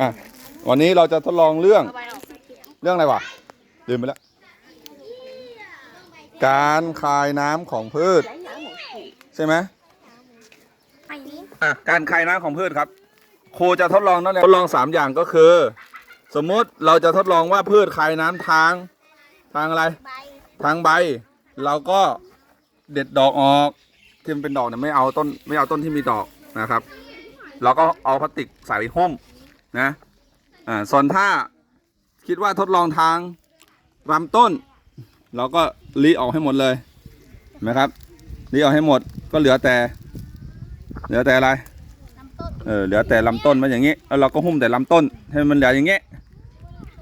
อะวันนี้เราจะทดลองเรื่องเรื่องอะไรวะลืมไปแล้วการคายน้ำของพืช ใช่ไหมอะการคายน้ำของพืชครับครูจะทดลองนั่นแหละทดลองสามอย่างก็คือ สมมุติเราจะทดลองว่าพืชคายน้ำทาง ทางอะไร ทางใบ เราก็เด็ดดอกออกที่มันเป็นดอกเนี่ยไม่เอาต้นไม่เอาต้นที่มีดอกนะครับ เราก็เอาพลาสติกใส่หุ้ม นะอ่าส่วนถ้าคิดว่าทดลองทางลำต้น เราก็รีออกให้หมดเลยเห็นไหมครับรีออกให้หมดก็เหลือแต่ เหลือแต่อะไรลำต้นเออเหลือแต่ลำต้นมาอย่างนี้แล้วเราก็หุ้มแต่ลำต้นให้มันเหลืออย่างนี้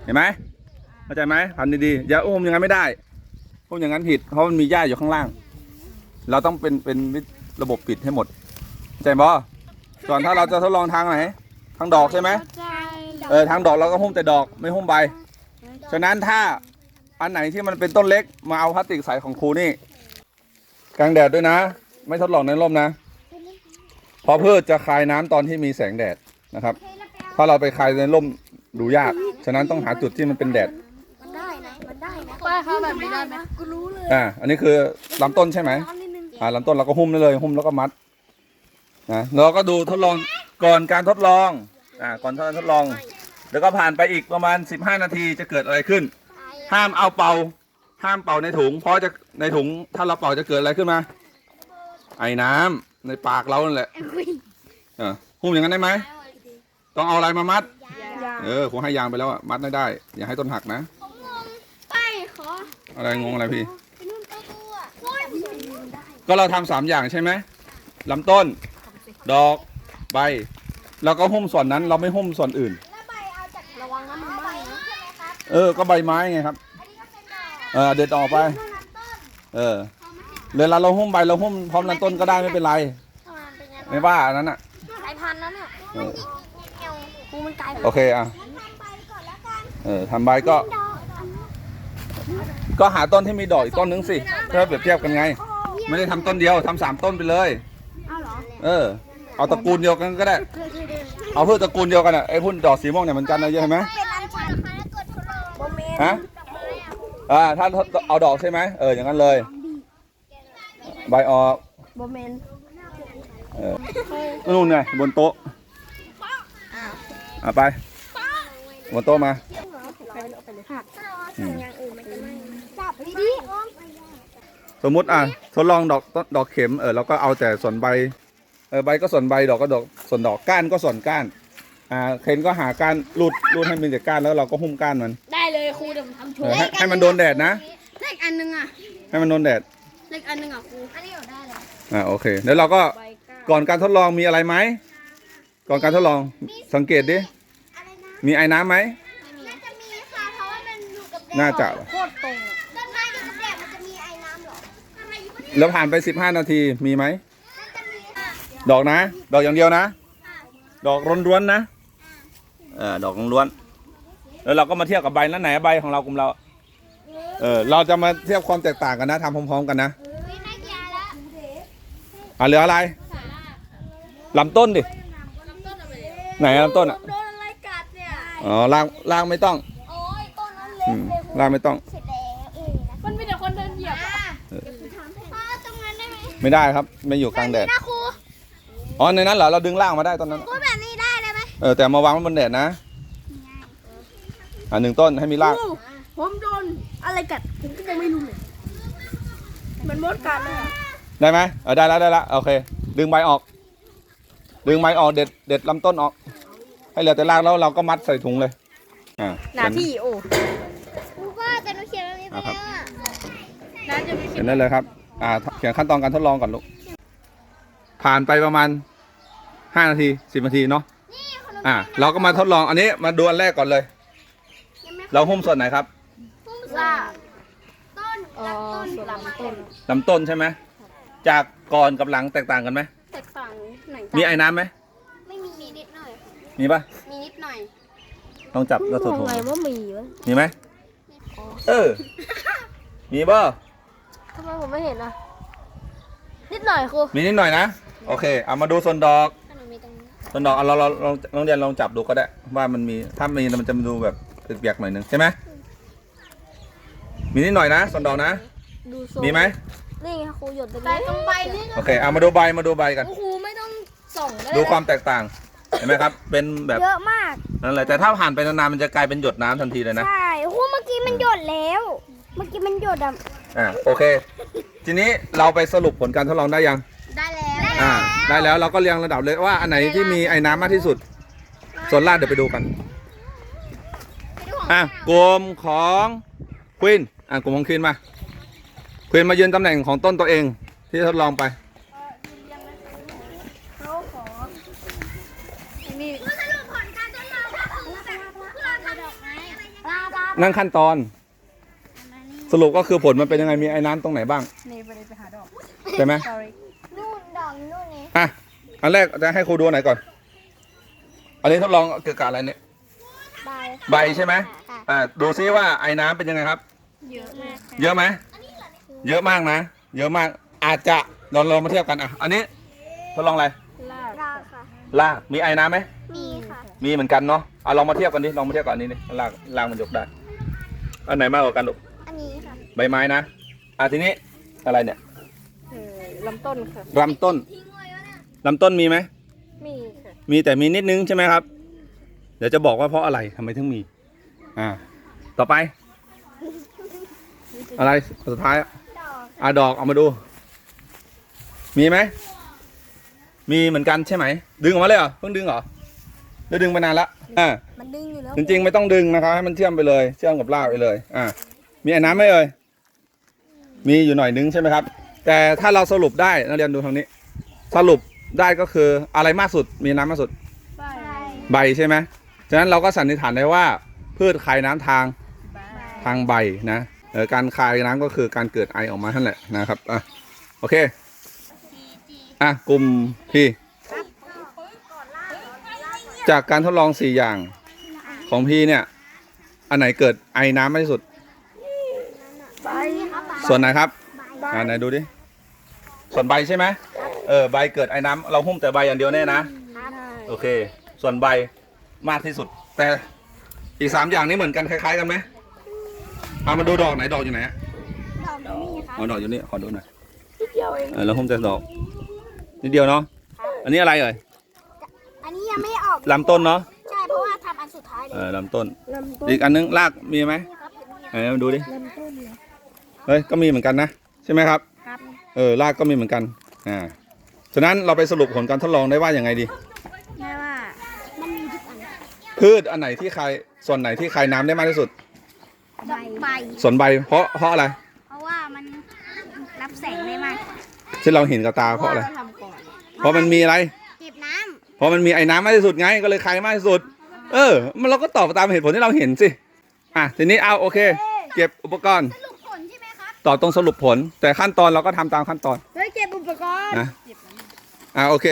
เห็นไหมเข้าใจไหมทำดีๆอย่าหุ้มอย่างนั้นไม่ได้หุ้มอย่างนั้นผิดเพราะมันมีหญ้าอยู่ข้างล่าง เราต้องเป็นเป็นระบบปิดให้หมดเข้าใจบ่ส่วนถ้าเราจะทดลองทางไหนทางดอกใช่ไหมใช่ เออทางดอกเราก็หุ้มแต่ดอกไม่หุ้มใบ ฉะนั้นถ้าอันไหนที่มันเป็นต้นเล็กมาเอาพลาสติกใส่ของครูนี่กลางแดดด้วยนะ ไม่ทดลองในร่มนะเพราะพืชจะคายน้ำตอนที่มีแสงแดดนะครับ ถ้าเราไปคายในร่มดูยาก ฉะนั้นต้องหาจุดที่มันเป็นแดดมันได้นะมันได้นะป้าเขาแบบนี้ได้ไหมกูรู้เลยอ่าอันนี้คือลำต้นใช่ไหมร้อนนิดนึงอ่าลำต้นเราก็หุ้มได้เลย หุ้มแล้วก็มัดนะเราก็ดูทดลองก่อนการทดลองอ่าก่อนการทดลอง แล้วก็ผ่านไปอีกประมาณ 15 นาทีจะเกิดอะไรขึ้น ห้ามเอาเป่า ห้ามเป่าในถุง เพราะจะในถุงถ้าเราเป่าจะเกิดอะไรขึ้นมา ไอ้น้ำในปากเรานั่นแหละเออหุ้มอย่างนั้นได้ไหม ต้องเอาอะไรมามัด เออคงให้ยางไปแล้วอะมัดไม่ได้ อย่าให้ต้นหักนะ ไปขอ อะไรงงอะไรพี่ไปนู่นตัวตัวโอ้ยได้ก็เราทำสามอย่างใช่ไหมลำต้น ดอก ใบเราก็หุ้มส่วนนั้น เราไม่หุ้มส่วนอื่น เออ ก็ใบไม้ไงครับอันนี้ก็เป็นดอกเออ เด็ดออกไปนู่นลำต้นเออเวลาเราหุ้มใบเราหุ้มพร้อมลำต้นก็ได้ไม่เป็นไรทำไมมันเป็นไงไม่ว่าอันนั้นอะสายพันธุ์นั้นอะเออกูมันกลายโอเคอะทำใบก่อนแล้วกันเออทำใบก็ดอกก็หาต้นที่มีดอกอีกต้นนึงสิเพื่อเปรียบเทียบกันไง ไม่ได้ทำต้นเดียวทำสามต้นไปเลยเอาเหรอเออ เอาตระกูลเดียวกันก็ได้ เอาพืชตระกูลเดียวกันอะไอ้พุ่นดอกสีม่วงเนี่ยเหมือนกันนะเห็นไหม ฮะอ่าถ้าเอาดอกใช่ไหมเอออย่างนั้นเลย ใบออกโมเมนต์เออนู่นไงบนโต๊ะอะไปบนโต๊ะมาอืมอย่างอื่นมันจะไม่จับดีสมมุติอะทดลองดอกต้นดอกเข็มเออเราก็เอาแต่ส่วนใบเออใบก็ส่วนใบดอกก็ดอกส่วนดอกก้านก็ส่วนก้าน อ่าเคนก็หาก้านรูดรูดให้มันจากก้านแล้วเราก็หุ้มก้านมันได้เลย ครูเดี๋ยวผมทำโชเอว์อให้ให้มันโดนแดดนะ เลขอันหนึงอะให้มันโดนแดด เลขอันหนึงอะครูอันนี้อยู่ได้เลยอ่าโอเคเดี๋ยวเราก็ใบก้าก่อนการทดลองมีอะไรไหมก่อนการทดลองสังเกตดิอะไรนะมีไอ้น้ำไหมน่าจะมีค่ะเพราะว่ามันอยู่กับแดดน่าจะ โคตรตรงอะต้นไม้อยู่กับแดดมันจะมีไอ้น้ำเหรอทำไมอยู่กับแดดแล้วผ่านไป 15 นาทีมีไหม น่าจะมีค่ะดอกนะ ดอกอย่างเดียวนะ ดอกล้วนๆนะเออดอกล้วนๆ แล้วเราก็มาเทียบกับใบนั้นไหนใบของเรากลุ่มเรา เออเราจะมาเทียบความแตกต่างกันนะทำพร้อมๆกันนะมีได้กี่อันละอะเหลืออะไรลำต้นดิไหนลำต้นอะโดนอะไรกัดเนี่ยอ๋อล่างล่างไม่ต้องโอ้ยต้นนั้นเล็อืกมเลยล่างไม่ต้องเสร็จแล้วเองนะมันมีแต่คนเดินเหยียบอะป้าตรงนั้นได้ไหมไม่ได้ครับไม่อยู่กลางแดดนะครูอ๋อในนั้นเหรอเราดึงล่างมาได้ตอนนั้นพูดแบบนี้ได้เลยไหมเออแต่มาวางไว้บนแดดนะ อ่าหนึ่งต้นให้มีรากผมโดนอะไรกัดผมก็ยังไม่รู้เลยมันมดกัดเลยอะได้ไหมเออได้แล้วได้แล้วโอเค ดึงใบออก ดึงใบออกเด็ดเด็ดลำต้นออก ให้เหลือแต่รากแล้วเราก็มัดใส่ถุงเลยอ่าหน้าที่โอ้ครูว่าแต่หนูเขียนแบบนี้ไปอ่าครับแล้วอะน่าจะมีเขียนได้เลยครับ อ่าเขียนขั้นตอนการทดลองก่อนลูกผ่านไปประมาณห้านาทีสิบนาทีเนาะอ่า เราก็มาทดลองอันนี้มาดูอันแรกก่อนเลย เราหุ้มส่วนไหนครับพุ่มซ่าต้นลำต้นลำต้นลำต้นใช่ไหมจากก่อนกับหลังแตกต่างกันไหมแตกต่างไหนมีไอ้น้ำไหมไม่มีมีนิดหน่อย มีปะมีนิดหน่อยต้องจับกระสุนถุงไงว่ามีวะมีไหมเออ มีบ่ทำไมผมไม่เห็นอะ นิดหน่อยครูมีนิดหน่อยนะโอเค เอามาดูส่วนดอกถ้าหนูมีตรงนี้ต้นดอกเอาเราเราลองลองเรียนลองจับดูก็ได้ว่ามันมีถ้ามีมันจะดูแบบ เปียกๆหน่อยนึงใช่ไหมมีนิดหน่อยนะส่วนดอกนะดูทรงมีไหมนี่ไงครูหยดตรงไปนี้ตรงใบนี่โอเคเอามาดูใบมาดูใบกัน ครูไม่ต้องส่งก็ดูได้ความแตกต่างเห็นไหมครับ เป็นแบบเยอะมากนั่นแหละแต่ถ้าผ่านไปนานๆมันจะกลายเป็นหยดน้ำทันทีเลยนะ ใช่ครูเมื่อกี้มันหยดแล้ว เมื่อกี้มันหยดอะอ่าโอเค ทีนี้เราไปสรุปผลการทดลองได้ยัง ได้แล้วอ่าได้แล้วเราก็เรียงระดับเลยว่าอันไหนที่มีไอ้น้ำมากที่สุด ส่วนล่างเดี๋ยวไปดูกัน อะกลุ่มของควีนอะกลุ่มของควีนมาควีนมายืนตำแหน่งของต้นตัวเอง ที่ทดลองไปเขาขอนี่สรุปผลการทดลองก็คือแบบพวกเราทำดอกไม้อะไรอย่างเงี้ยนั่งขั้นตอน สรุปก็คือผลมันเป็นยังไงมีไอ้น้ำตรงไหนบ้างนี่ไปเลยไปหาดอกใช่ไหมนู่นดอกนู่นนี่อะอันแรกจะให้ครูดูไหนก่อน อันนี้ทดลองเกี่ยวกับอะไรเนี่ย ใบใบใช่ไหมค่ะอ่าดูซิว่าไอ้น้ำเป็นยังไงครับ เยอะมากเยอะไหมเยอะมากนะ เยอะมาก อาจจะเราเรามาเทียบกันอะ อันนี้ทดลองอะไรลากรากค่ะ ลากมีไอ้น้ำไหม มีค่ะมีเหมือนกันเนาะเอาลองมาเทียบกันดิ ลองมาเทียบกับอันนี้ดิลากลากมันยกได้ อันไหนมากกว่ากันลูก อันนี้ค่ะใบไม้นะ อะทีนี้อะไรเนี่ยเออลำต้นค่ะ ลำต้นลำต้นมีไหม มีค่ะ มีแต่มีนิดนึงใช่ไหมครับ เดี๋ยวจะบอกว่าเพราะอะไรทำไมถึงมี อ่า ต่อไป อะไรสุดท้ายอะดอกอะดอกเอามาดู มีไหม มีเหมือนกันใช่ไหม ดึงออกมาเลยเหรอเพิ่งดึงเหรอหรือดึงไปนานละอ่ามันดึงอยู่แล้วจริงๆไม่ต้องดึงนะครับให้มันเชื่อมไปเลย เชื่อมกับรากไปเลย อ่ามีไอ้น้ำไหมเอ่ยมีอยู่หน่อยนึงใช่ไหมครับ แต่ถ้าเราสรุปได้นักเรียนดูทางนี้ สรุปได้ก็คืออะไรมากสุดมีน้ำมากสุด ใบใบใช่ไหม ฉะนั้นเราก็สันนิษฐานได้ว่าพืชคายน้ำทางทางใบนะการคายน้ำก็คือการเกิดไอออกมาท่านแหละนะครับอะโอเคอะกลุ่มพี่จากการทดลองสี่อย่างของพี่เนี่ย อันไหนเกิดไอน้ำมากที่สุด ส่วนไหนครับอ่าไหนดูดิ ส่วนใบใช่ไหมเออใบเกิดไอน้ำเราหุ้มแต่ใบอย่างเดียวแน่นะ โอเค ส่วนใบ มากที่สุด แต่อีกสามอย่างนี้เหมือนกันคล้ายๆกันไหมเอามาดูดอกไหนดอกอยู่ไหนอะดอกนี่ค่ะอ๋อดอกอยู่นี่ขอดูหน่อยนิดเดียวเองเออเราหุ้มแต่ดอกนิดเดียวเนาะอันนี้อะไรเอ่ยอันนี้ยังไม่ออกลำต้นเนาะใช่เพราะว่าทำอันสุดท้ายเลเอยอลำต้น ลำต้นอีกอันนึงรากมีไหมไหนมาดูดิลำต้นเนี่ยเฮ้ยก็มีเหมือนกันนะใช่ไหมครับ ครับ เออรากก็มีเหมือนกัน อ่า ฉะนั้นเราไปสรุปผลการทดลองได้ว่าอย่างไงดี แม่ว่า มันมีทุกอัน พืชอันไหนที่คายส่วนไหนที่คายน้ำได้มากที่สุด ใบใบ ส่วนใบ เพราะเพราะอะไร เพราะว่ามันรับแสงได้มากกว่าที่เราเห็นกับตาเพราะอะไรก็ทำก่อน เพราะมันมีอะไร เก็บน้เพราะมันมีไอ้น้ำมากที่สุดไงก็เลยคายมากที่สุด เออ มันเราก็ตอบตามเหตุผลที่เราเห็นสิ อะทีนี้เอาโอเค เก็บอุปกรณ์สรุปผลใช่ไหมครับต่อตรงสรุปผล แต่ขั้นตอนเราก็ทำตามขั้นตอนำเฮ้ยเก็บอุปกรณ์ นะ อะโอเค